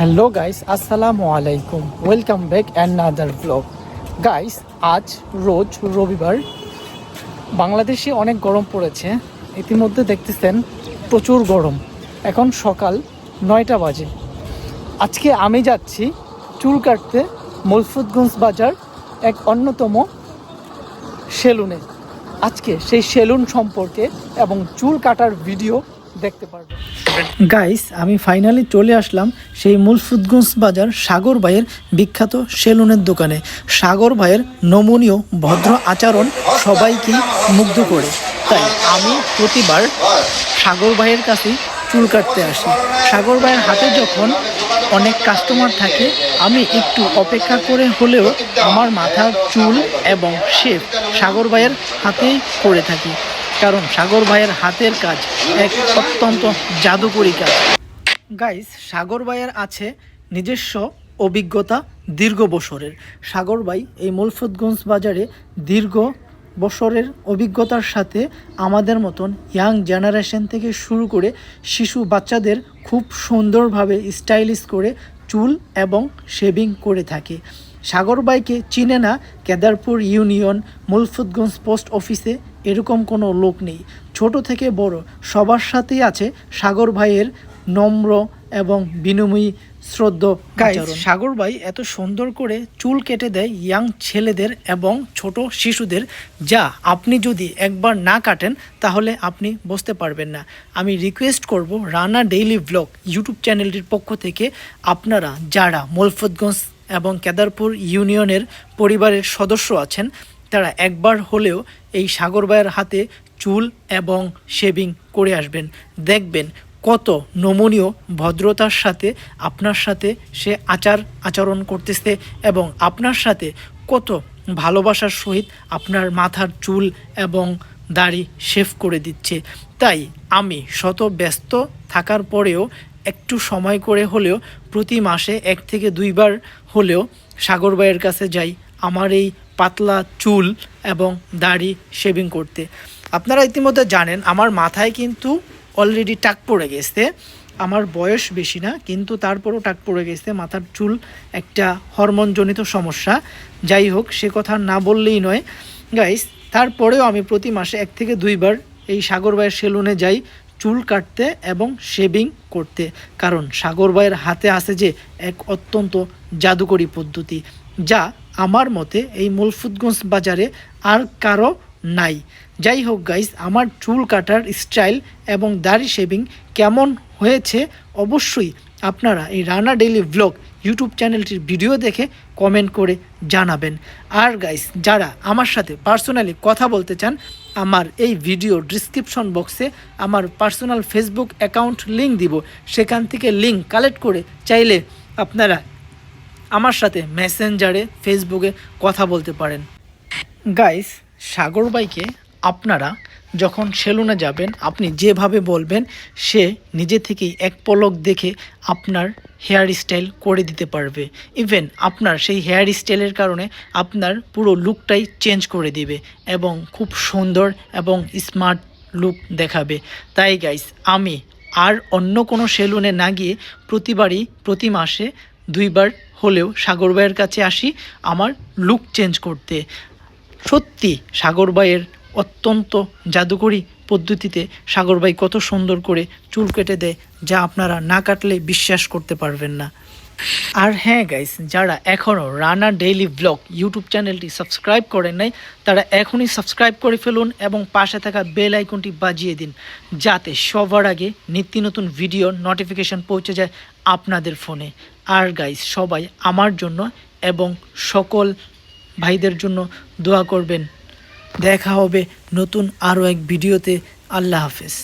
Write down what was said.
Hello guys আসসালামু আলাইকুম welcome back another blog guys আজ, রোজ, রবিবার, বাংলাদেশে অনেক গরম পড়েছে। ইতিমধ্যে দেখতেছেন প্রচুর গরম। এখন সকাল নয়টা বাজে। আজকে আমি যাচ্ছি চুল কাটতে মলফুদগঞ্জ বাজার এক অন্যতম সেলুনে। আজকে সেই সেলুন সম্পর্কে এবং চুল কাটার ভিডিও দেখতে পারবেন। গাইস আমি ফাইনালি চলে আসলাম সেই মুলফুদগঞ্জ বাজার সাগর ভাইয়ের বিখ্যাত সেলুনের দোকানে। সাগর ভাইয়ের নমনীয় ভদ্র আচরণ সবাইকেই মুগ্ধ করে। তাই আমি প্রতিবার সাগর ভাইয়ের কাছেই চুল কাটতে আসি। সাগর ভাইয়ের হাতে যখন অনেক কাস্টমার থাকে, আমি একটু অপেক্ষা করে হলেও আমার মাথার চুল এবং শেপ সাগর ভাইয়ের হাতেই করে থাকি। কারণ সাগর ভাইয়ের হাতের কাজ এক অত্যন্ত জাদুকরী কাজ। গাইস সাগর ভাইয়ের আছে নিজস্ব অভিজ্ঞতা দীর্ঘ বছরের। সাগর ভাই এই মুলফতগঞ্জ বাজারে দীর্ঘ বছরের অভিজ্ঞতার সাথে আমাদের মতন ইয়াং জেনারেশন থেকে শুরু করে শিশু বাচ্চাদের খুব সুন্দরভাবে স্টাইলিশ করে চুল এবং শেভিং করে থাকে। সাগর বাইকে চিনে না কেদারপুর ইউনিয়ন মুলফুদগঞ্জ পোস্ট অফিসে এরকম কোনো লোক নেই। ছোট থেকে বড় সবার সাথেই আছে সাগর ভাইয়ের নম্র এবং বিনময়ী শ্রদ্ধ সাগর ভাই এত সুন্দর করে চুল কেটে দেয় ইয়াং ছেলেদের এবং ছোট শিশুদের যা আপনি যদি একবার না কাটেন তাহলে আপনি বুঝতে পারবেন না। আমি রিকোয়েস্ট করব রানা ডেইলি ব্লগ ইউটিউব চ্যানেলটির পক্ষ থেকে আপনারা যারা মোলফতগঞ্জ এবং কেদারপুর ইউনিয়নের পরিবারের সদস্য আছেন তারা একবার হলেও এই সাগর ভাইয়ের হাতে চুল এবং শেভিং করে আসবেন। দেখবেন কত নমনীয় ভদ্রতার সাথে আপনার সাথে সে আচার আচরণ করতেছে এবং আপনার সাথে কত ভালোবাসার সহিত আপনার মাথার চুল এবং দাড়ি শেভ করে দিচ্ছে। তাই আমি শত ব্যস্ত থাকার পরেও একটু সময় করে হলেও প্রতি মাসে এক থেকে দুইবার হলেও সাগর ভাইয়ের কাছে যাই। আমার এই পাতলা চুল এবং দাড়ি শেভিং করতে। আপনারা ইতিমধ্যে জানেন, আমার মাথায় কিন্তু অলরেডি টাক পড়ে গেছে। আমার বয়স বেশি না, কিন্তু তারপরও টাক পড়ে গেছে। মাথার চুল একটা হরমোনজনিত সমস্যা। যাই হোক, সে কথা না বললেই নয়। গাইস তারপরেও আমি প্রতি মাসে এক থেকে দুইবার এই সাগর ভাইয়ের সেলুনে যাই। চুল কাটতে এবং শেভিং করতে। কারণ সাগর ভাইয়ের হাতে আছে যে এক অত্যন্ত জাদুকরী পদ্ধতি, যা আমার মতে এই মুলফুদগঞ্জ বাজারে আর কারও নাই। যাই হোক গাইস আমার চুল কাটার স্টাইল এবং দাড়ি শেভিং কেমন হয়েছে অবশ্যই আপনারা এই রানা ডেইলি ব্লগ ইউটিউব চ্যানেলটির ভিডিও দেখে কমেন্ট করে জানাবেন। আর গাইস যারা আমার সাথে পার্সোনালি কথা বলতে চান, আমার এই ভিডিও ডিসক্রিপশন বক্সে আমার পার্সোনাল ফেসবুক অ্যাকাউন্ট লিঙ্ক দিব। সেখান থেকে লিঙ্ক কালেক্ট করে চাইলে আপনারা আমার সাথে মেসেঞ্জারে ফেসবুকে কথা বলতে পারেন। গাইস সাগর বাইকে আপনারা যখন সেলুনে যাবেন, আপনি যেভাবে বলবেন, সে নিজে থেকেই এক পলক দেখে আপনার হেয়ার স্টাইল করে দিতে পারবে। ইভেন আপনার সেই হেয়ার স্টাইলের কারণে আপনার পুরো লুকটাই চেঞ্জ করে দিবে এবং খুব সুন্দর এবং স্মার্ট লুক দেখাবে। তাই গাইস আমি আর অন্য কোনো সেলুনে না গিয়ে প্রতিবারই, প্রতি মাসে দুইবার হলেও সাগর ভাইয়ের কাছে আসি আমার লুক চেঞ্জ করতে। সত্যি সাগর ভাইয়ের অত্যন্ত জাদুকরী পদ্ধতিতে সাগর ভাই কত সুন্দর করে চুল কেটে দেয়, যা আপনারা না কাটলে বিশ্বাস করতে পারবেন না। আর হ্যাঁ গাইস যারা এখনও রানা ডেইলি ব্লগ ইউটিউব চ্যানেলটি সাবস্ক্রাইব করেন নাই, তারা এখনই সাবস্ক্রাইব করে ফেলুন এবং পাশে থাকা বেল আইকনটি বাজিয়ে দিন, যাতে সবার আগে নিত্য নতুন ভিডিওর নোটিফিকেশন পৌঁছে যায় আপনাদের ফোনে। আর গাইস সবাই আমার জন্য এবং সকল ভাইদের জন্য দোয়া করবেন। দেখা হবে নতুন আরও এক ভিডিওতে। আল্লাহ হাফেজ।